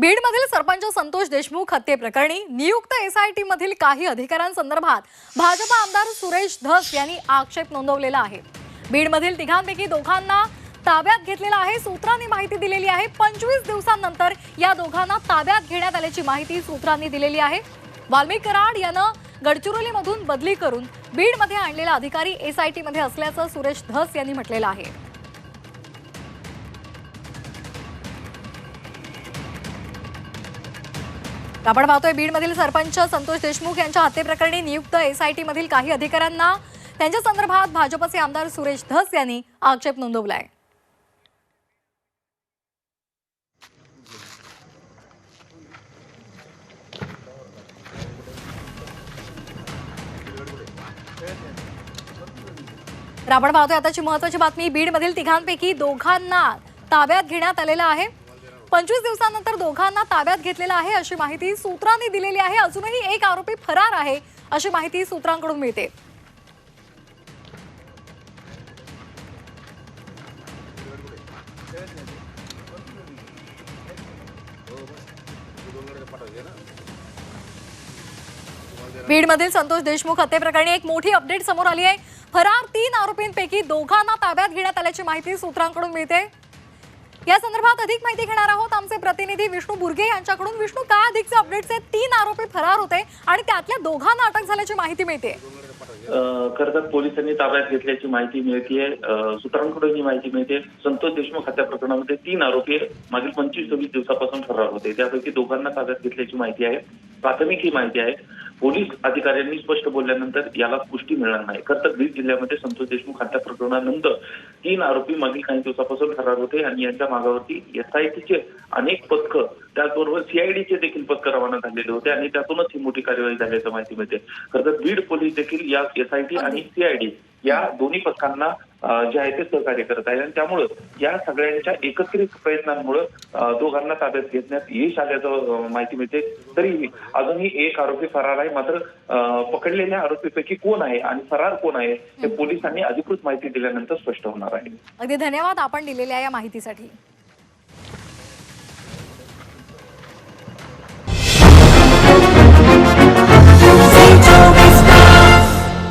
बीडमधील सरपंच संतोष देशमुख हत्येप्रकरणी नियुक्त एसआयटी मधील काही अधिकाऱ्यांसंदर्भात भाजप आमदार सुरेश धस यांनी आक्षेप नोंदवलेला आहे. बीडमधील तिघांपैकी दोघांना ताब्यात घेतलेला आहे सूत्रांनी माहिती दिलेली आहे. पंचवीस दिवसांनंतर या दोघांना ताब्यात घेण्यात आल्याची माहिती सूत्रांनी दिलेली आहे. वाल्मिक कराड यानं गडचिरोलीमधून बदली करून बीडमध्ये आणलेला अधिकारी एसआयटीमध्ये असल्याचं सुरेश धस यांनी म्हटलेलं आहे. आपण पाहतोय बीडमधील सरपंच संतोष देशमुख यांच्या हत्येप्रकरणी नियुक्त एसआयटी मधील काही अधिकाऱ्यांना त्यांच्या संदर्भात भाजपचे आमदार सुरेश धस यांनी आक्षेप नोंदवलाय. आपण पाहतोय आताची महत्वाची बातमी बीडमधील तिघांपैकी दोघांना ताब्यात घेण्यात आलेलं आहे. पंचवीस दिवसांनंतर दोघांना ताब्यात घेतलेलं आहे अशी माहिती सूत्रांनी दिलेली आहे. अजूनही एक आरोपी फरार आहे अशी माहिती सूत्रांकडून मिळते. बीडमधील संतोष देशमुख हत्येप्रकरणी एक मोठी अपडेट समोर आली आहे. फरार तीन आरोपींपैकी दोघांना ताब्यात घेण्यात आल्याची माहिती सूत्रांकडून मिळते. या संदर्भात अधिक माहिती घेणार आहोत आमचे प्रतिनिधी विष्णू बुर्गे यांच्याकडून. विष्णू काय अधिकचे अपडेट्स आहेत? तीन आरोपी फरार होते आणि त्यातल्या दोघांना अटक झाल्याची माहिती मिळते खरं तर पोलिसांनी ताब्यात घेतल्याची माहिती मिळते सूत्रांकडून ही माहिती मिळते. संतोष देशमुख हत्या प्रकरणामध्ये तीन आरोपी मागील पंचवीस सव्वीस दिवसापासून फरार होते. त्यापैकी दोघांना ताब्यात घेतल्याची माहिती आहे. प्राथमिक ही माहिती आहे. पोलीस अधिकाऱ्यांनी स्पष्ट बोलल्यानंतर याला पुष्टी मिळणार नाही. खरं तर बीड जिल्ह्यामध्ये संतोष देशमुख हत्या प्रकरणानंतर तीन आरोपी मागील काही दिवसापासून फरार होते आणि यांच्या मागावरती एसआयटीचे अनेक पथकं त्याचबरोबर सीआयडीचे देखील पथकं रवाना झालेले होते आणि त्यातूनच ही मोठी कार्यवाही झाल्याचं माहिती मिळते. खरं तर बीड पोलीस देखील या एसआयटी आणि सीआयडी या दोन्ही पथकांना जे आहे ते सहकार्य करत आहे आणि त्यामुळं या सगळ्यांच्या एकत्रित प्रयत्नांमुळे दोघांना ताब्यात घेण्यात यश आल्याचं माहिती मिळते. तरीही अजूनही एक आरोपी फरार आहे. मात्र पकडलेल्या आरोपीपैकी कोण आहे आणि फरार कोण आहे हे. पोलिसांनी अधिकृत माहिती दिल्यानंतर स्पष्ट होणार आहे. अगदी धन्यवाद आपण दिलेल्या या माहितीसाठी.